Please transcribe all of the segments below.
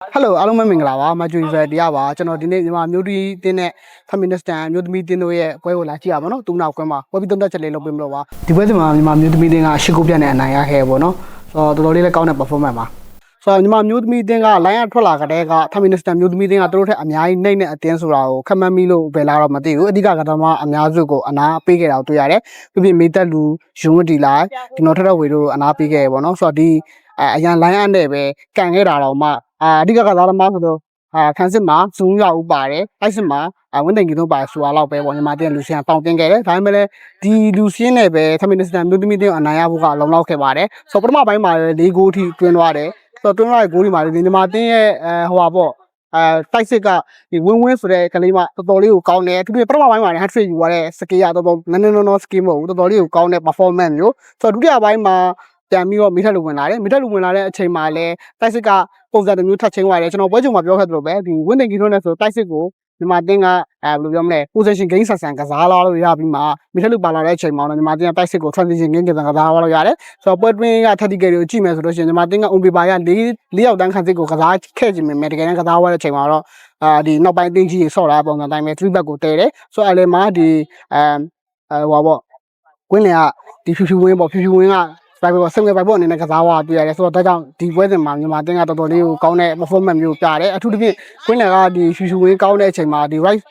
ဟယ်လိုအားလုံးပဲမင်္ဂလာပါမဂျူဗယ်တရားပါကျွန်တော်ဒီနေ့မြန်မာမျိုးတီတင်းနဲ့ feminist မျိုးသမီးတင်းတို့ရဲ့ပွဲကိုလာကြည့်ရပါတော့သူနောက်ကွင်းမှာပွဲပြီးသုံးသက်ချက်လေးလုပ်ပေးမလို့ပါဒီပွဲစဉ်မှာမြန်မာမျိုးသမီးတင်းကရှစ်ခုပြတ်နဲ့အနိုင်ရခဲ့ပေါ့နော်ဆိုတော့တော်တော်လေးလည်းကောင်းတဲ့ performance ပါဆိုတော့ညီမမျိုးသမီးတင်းက line ရထွက်လာကြတဲ့က feminist မျိုးသမီးတင်းကသူတို့ထက်အများကြီးနှိမ့်တဲ့အတင်းဆိုတာကိုခက်မှန်းမိလို့ပဲလာတော့မသိဘူးအဓိကကတည်းကအများစုကိုအနာပေးခဲ့တာကိုတွေ့ရတယ်ပြပြမေတက်လူယွန်းတီလိုက်ဒီနော်ထက်ထက်ဝေတို့အနာပေးခဲ့ရပေါ့နော်ဆိုတော့ဒီအအရန် line ရနဲ့ပဲကန်ခဲ့တာတော့မှ အာအဓိကကစားသမားဆိုတော့အာခန်းစစ်မှာဇုံရောက်ဦးပါတယ်အဲ့စစ်မှာအဝင်းတိန်ကြီးတို့ပါဆိုတာတော့ပဲပေါ့ညီမတင်လူရှင်းတောင်းတင်ခဲ့တယ်ဒါပေမဲ့လည်းဒီလူရှင်းနဲ့ပဲဖမင်းနစ္စတန်မျိုးသမီးတင်အနိုင်ရဖို့ကလုံလောက်ခဲ့ပါတယ်ဆိုတော့ပထမပိုင်းမှာလည်း၄ဂိုးထိတွင်းသွားတယ်ဆိုတော့တွင်းသွားတဲ့ဂိုးဒီမှာလည်းညီမတင်ရဲ့အဲဟိုပါပေါ့အဲတိုက်စစ်ကဒီဝင်းဝင်းဆိုတဲ့ကလေးမတော်တော်လေးကိုကောင်းတယ်သူကပထမပိုင်းမှာလည်း hat trick ယူရတဲ့စကေးရတော်တော်နန်းနန်းနော်စကေးမဟုတ်ဘူးတော်တော်လေးကိုကောင်းတဲ့ performance မျိုးဆိုတော့ဒုတိယပိုင်းမှာ ပြန်ပြီးတော့မိထက်လူဝင်လာတယ်မိထက်လူဝင်လာတဲ့အချိန်မှာလည်းတိုက်စစ်ကပုံစံတစ်မျိုးထပ်ချင်းသွားတယ်ကျွန်တော်ပွဲကြုံမှာပြောခဲ့သလိုပဲဒီဝင်းနေကြီးတို့နဲ့ဆိုတိုက်စစ်ကိုမြန်မာတင်းကအဲဘယ်လိုပြောမလဲ position gain ဆန်ဆန်ကစားလာလို့ရပြီးမှမိထက်လူပါလာတဲ့အချိန်မှာတော့မြန်မာတင်းကတိုက်စစ်ကို transition gain ကစားကစားလာလို့ရတယ်ဆိုတော့ပွဲတွင်းက tactical တွေကိုကြည့်မယ်ဆိုလို့ရှိရင်မြန်မာတင်းက on paper ရ၄၄ယောက်တန်းခန်းစစ်ကိုကစားခဲ့ခြင်းပဲတကယ်တမ်းကစားသွားတဲ့အချိန်မှာတော့အာဒီနောက်ပိုင်းတင်းကြီးဆော့လာပုံစံတိုင်းပဲ3 back ကိုတဲတယ်ဆိုတော့အဲ့လေမှာဒီအဲအဲဟိုပါပေါ့ကွင်းလင်ကဒီဖြူဖြူဝင်းပေါ့ဖြူဖြူဝင်းက ပိုက်ပေါ့ဆင်ငယ်ပိုက်ပေါ့အနေနဲ့ကစားသွားတွေ့ရတယ်ဆိုတော့ဒါကြောင့်ဒီပွဲစဉ်မှာမြန်မာတင်းကတော်တော်လေးကိုကောင်းတဲ့ performance မျိုးပြတယ်အထူးသဖြင့်ကွင်းလယ်ကဒီရှူရှူဝင်းကောင်းတဲ့အချိန်မှာဒီ right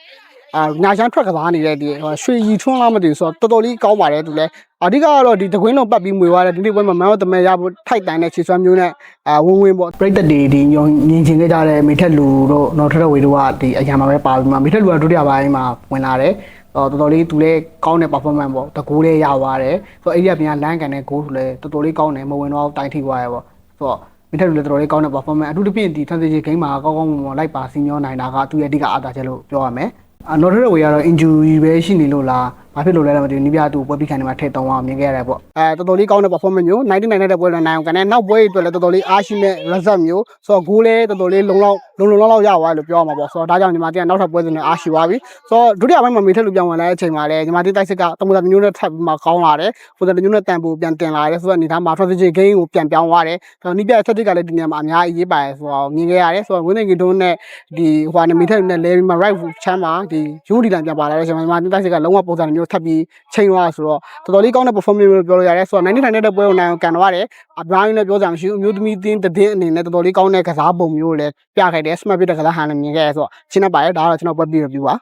အာညာချမ်းထွက်ကစားနေတဲ့ဒီရွှေရီထွန်းလားမသိဘူးဆိုတော့တော်တော်လေးကောင်းပါတယ်သူလည်းအဓိကကတော့ဒီတကွင်းလုံးပတ်ပြီးမွေသွားတယ်ဒီနေ့ပွဲမှာမန်တော့တမဲရဖို့ထိုက်တန်တဲ့ခြေစွမ်းမျိုးနဲ့အာဝင်းဝင်းပေါ့ပြိတ္တတွေဒီညင်ချင်ခဲ့ကြတဲ့မိထက်လူတို့နော်ထက်ထက်ဝေတို့ကဒီအရာမှာပဲပါပြီးမှမိထက်လူကဒုတိယပိုင်းမှာဝင်လာတယ် တော့တော်တော်လေးသူလည်းကောင်းတဲ့ performance ပေါ့တကူလေးရသွားတယ်ဆိုတော့အဲ့ဒီကပြန်လမ်းကန်တဲ့ goal ဆိုလည်းတော်တော်လေးကောင်းတယ်မဝင်တော့တိုင်းထိသွားရပေါ့ဆိုတော့မိထက်လူလည်းတော်တော်လေးကောင်းတဲ့ performance အထူးသဖြင့်ဒီ transition game မှာကောင်းကောင်းမွန်မွန်လိုက်ပါစီမျောနိုင်တာကသူရဲ့အဓိကအားသာချက်လို့ပြောရမယ်အနော်ထရက်ဝေကတော့ injury ပဲရှိနေလို့လားဘာဖြစ်လို့လဲတော့မသိဘူးနီးပြသူပွဲပြီးခံနေမှာထည့်တောင်းအောင်မြင်ခဲ့ရတယ်ပေါ့အဲတော်တော်လေးကောင်းတဲ့ performance မျိုး99နဲ့တဲ့ပွဲလည်းနိုင်အောင်ကန်တဲ့နောက်ပွဲတွေအတွက်လည်းတော်တော်လေးအားရှိမဲ့ result မျိုးဆိုတော့ goal လည်းတော်တော်လေးလုံလောက် လုံလုံလောက်လောက်ရသွားတယ်လို့ပြောရမှာပေါ့ဆိုတော့ဒါကြောင့်ညီမတင်ကနောက်ထပ်ပွဲစဉ်နဲ့အားရှိသွားပြီဆိုတော့ဒုတိယပိုင်းမှာမေထက်လူပြောင်းဝင်လာတဲ့အချိန်မှာလည်းညီမတင်တိုက်စစ်ကတမူတာမျိုးနဲ့ထပ်ပြီးမှကောင်းလာတယ်ပုံစံမျိုးနဲ့တန်ပိုပြန်တင်လာတယ်ဆိုတော့အနေထားမှာ strategy game ကိုပြန်ပြောင်းသွားတယ်ဆိုတော့နီးပြ strategy ကလည်းဒီနေရာမှာအများကြီးရေးပါတယ်ဆိုတော့မြင်ခဲ့ရတယ်ဆိုတော့ဝင်းနေကီတွန်းနဲ့ဒီဟိုကနေမေထက်လူနဲ့လဲပြီးမှ right ချမ်းမှာဒီယူဒီလန်ပြန်ပါလာတဲ့အချိန်မှာညီမတင်တိုက်စစ်ကလုံးဝပုံစံမျိုးထပ်ပြီးချိန်သွားဆိုတော့တော်တော်လေးကောင်းတဲ့ performance လို့ပြောလို့ရတယ်ဆိုတော့99တဲ့ပွဲကိုနိုင်အောင်ကန်သွားတယ်အပြောင်းလည်းပြောကြမှာမရှိဘူးအမျိုးသမီးတင်းတင်းအနေနဲ့တော်တော်လေးကောင်းတဲ့ကစားပုံမျိုးကိုလည်းပြခဲ့တယ် smart ပြတဲ့ကစားဟန်လည်းမြင်ခဲ့ရဆိုတော့ရှင်းနေပါတယ်ဒါကတော့ကျွန်တော်ပွဲပြီး review ပါ